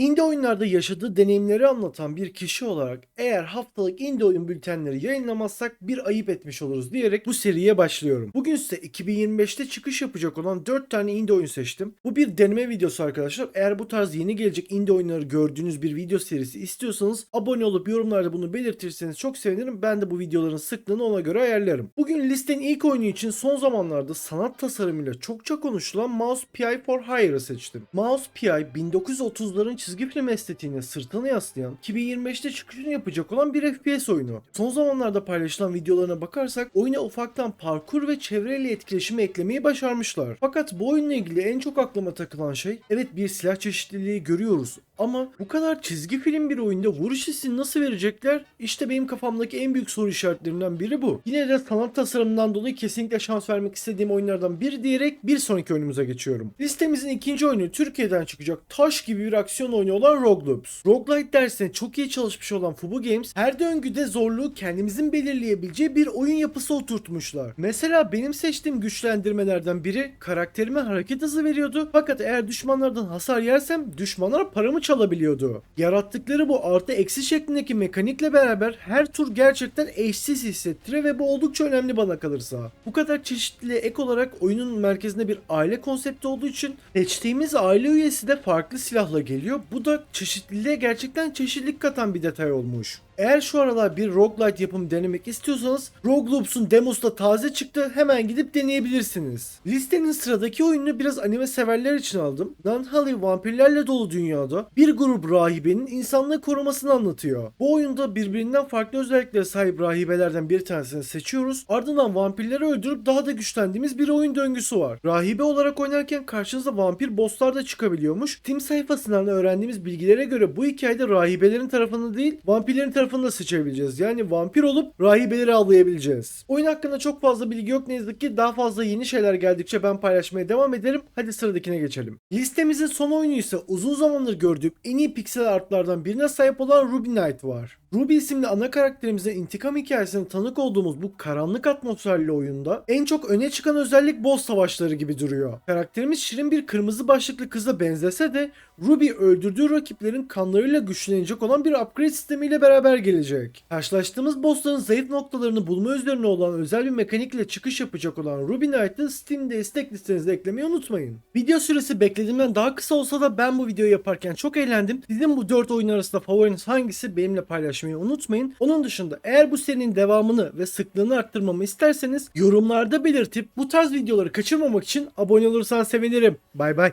Indie oyunlarda yaşadığı deneyimleri anlatan bir kişi olarak eğer haftalık indie oyun bültenleri yayınlamazsak bir ayıp etmiş oluruz diyerek bu seriye başlıyorum. Bugün size 2025'te çıkış yapacak olan 4 tane indie oyun seçtim. Bu bir deneme videosu arkadaşlar. Eğer bu tarz yeni gelecek indie oyunları gördüğünüz bir video serisi istiyorsanız abone olup yorumlarda bunu belirtirseniz çok sevinirim. Ben de bu videoların sıklığını ona göre ayarlarım. Bugün listenin ilk oyunu için son zamanlarda sanat tasarımıyla çokça konuşulan Mouse PI for Hire'ı seçtim. Mouse PI 1930'ların çizgi film estetiğine sırtını yaslayan 2025'te çıkışını yapacak olan bir FPS oyunu. Son zamanlarda paylaşılan videolarına bakarsak oyuna ufaktan parkur ve çevreyle etkileşimi eklemeyi başarmışlar. Fakat bu oyunla ilgili en çok aklıma takılan şey evet bir silah çeşitliliği görüyoruz ama bu kadar çizgi film bir oyunda vuruş hissini nasıl verecekler? İşte benim kafamdaki en büyük soru işaretlerinden biri bu. Yine de sanat tasarımından dolayı kesinlikle şans vermek istediğim oyunlardan biri diyerek bir sonraki oyunumuza geçiyorum. Listemizin ikinci oyunu Türkiye'den çıkacak taş gibi bir aksiyon oyunu olan Rogloops. Roguelite dersine çok iyi çalışmış olan Fubu Games her döngüde zorluğu kendimizin belirleyebileceği bir oyun yapısı oturtmuşlar. Mesela benim seçtiğim güçlendirmelerden biri karakterime hareket hızı veriyordu. Fakat eğer düşmanlardan hasar yersem düşmanlar paramı çalabiliyordu. Yarattıkları bu artı eksi şeklindeki mekanikle beraber her tur gerçekten eşsiz hissettiriyor ve bu oldukça önemli bana kalırsa. Bu kadar çeşitliliğe ek olarak oyunun merkezinde bir aile konsepti olduğu için seçtiğimiz aile üyesi de farklı silahla geliyor. Bu da çeşitliliğe gerçekten çeşitlilik katan bir detay olmuş. Eğer şu aralar bir roguelite yapımı denemek istiyorsanız Rogue Loops'un demosu da taze çıktı. Hemen gidip deneyebilirsiniz. Listenin sıradaki oyununu biraz anime severler için aldım. Nanhali vampirlerle dolu dünyada bir grup rahibenin insanlığı korumasını anlatıyor. Bu oyunda birbirinden farklı özelliklere sahip rahibelerden bir tanesini seçiyoruz. Ardından vampirleri öldürüp daha da güçlendiğimiz bir oyun döngüsü var. Rahibe olarak oynarken karşınıza vampir bosslar da çıkabiliyormuş. Steam sayfasından öğrendiğimiz bilgilere göre bu hikayede rahibelerin tarafını değil vampirlerin tarafını da seçebileceğiz. Yani vampir olup rahibeleri avlayabileceğiz. Oyun hakkında çok fazla bilgi yok ne yazık ki. Daha fazla yeni şeyler geldikçe ben paylaşmaya devam ederim. Hadi sıradakine geçelim. Listemizin son oyunu ise uzun zamandır gördüğüm en iyi piksel artlardan birine sahip olan Ruby Knight var. Ruby isimli ana karakterimizin intikam hikayesine tanık olduğumuz bu karanlık atmosferli oyunda en çok öne çıkan özellik boss savaşları gibi duruyor. Karakterimiz şirin bir kırmızı başlıklı kıza benzese de Ruby öldürdüğü rakiplerin kanlarıyla güçlenecek olan bir upgrade sistemiyle beraber gelecek. Karşılaştığımız bossların zayıf noktalarını bulma üzerine olan özel bir mekanikle çıkış yapacak olan Ruby Knight'ı Steam'de istek listenize eklemeyi unutmayın. Video süresi beklediğimden daha kısa olsa da ben bu videoyu yaparken çok eğlendim. Sizin bu 4 oyun arasında favoriniz hangisi benimle paylaşmayı unutmayın. Onun dışında eğer bu serinin devamını ve sıklığını arttırmamı isterseniz yorumlarda belirtip bu tarz videoları kaçırmamak için abone olursan sevinirim. Bay bay.